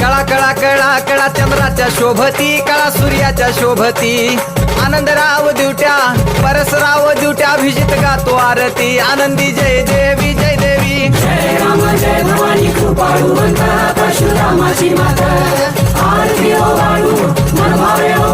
कळा कळा कळा कळा चंद्राच्या शोभती कळा सूर्याच्या शोभती. आनंदराव दिवट्या परसराव दिवट्या अभिजित गातो आरती. आनंदी जय देवी जय देवी जय जय भवानी परशुरामाची माता आरती ओ वाळू मनभावे ओ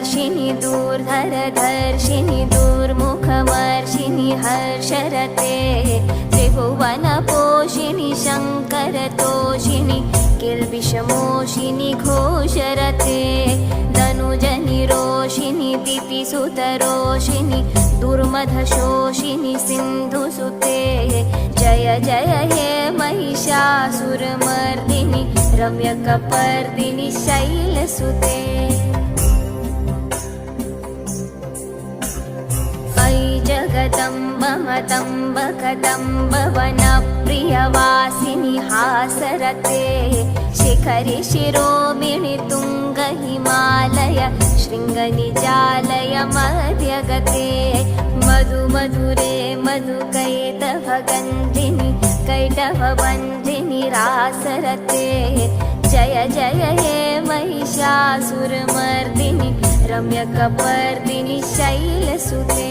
र्षिणि दूर् धर धर्षिणि दुर्मुखमर्षिणि हर्षरते त्रिभुवनपोषिणि शङ्करतोषिणि किल्बिषमोषिणि घोषरते धनुजनि रोषिणि दुर्मधशोषिणि सिन्धुसुते जय जय हे महिषासुरमर्दिनि रम्यकपर्दिनि शैलसुते। जगदम्ब मतम्ब कदम्ब वनप्रियवासिनि हासरते। शिखरि शिरोमिणि तुङ्ग हिमालय शृङ्गनिजालय मध्यगते। मधु मधुरे मधुकैटभगन्धिनि कैटभबन्धिनि रासरते। जय जय हे महिषासुरमर्दिनि रम्यकपर्दिनि शैलसुते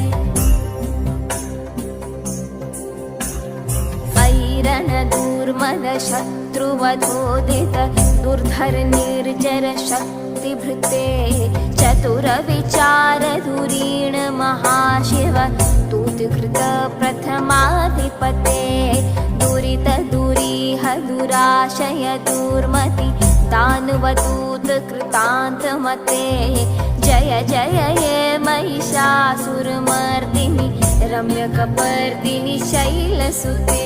शत्रुवधोदित दुर्धर निर्जर शक्तिभृते चतुरविचार धुरीण महाशिव दूतकृत प्रथमाधिपते दुरित दुरीह दुराशय दुर्मति दानवदूत कृतान्तमते। जय जय हे महिषासुरमर्दिनि रम्यकपर्दिनि शैलसुते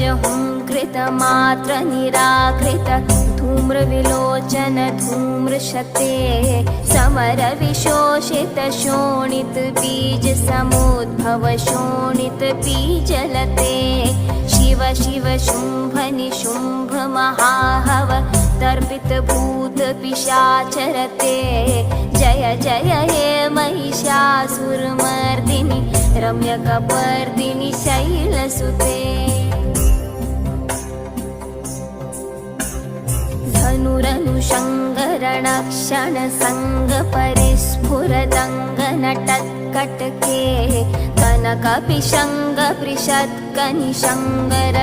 निज हुङ्कृतमात्र निराकृत धूम्रविलोचन धूम्रशते समर विशोषित शोणित बीज समुद्भव शोणित बीजलते। शिव शिव शुम्भ निशुम्भ महाहव तर्पित भूत पिशाचरते। जय जय हे महिषासुरमर्दिनि रम्यकपर्दिनि शैलसुते सङ्गपरिस्फुरदङ्गनटत्कटके कनकपिशङ्गपृषत्कनिशङ्गर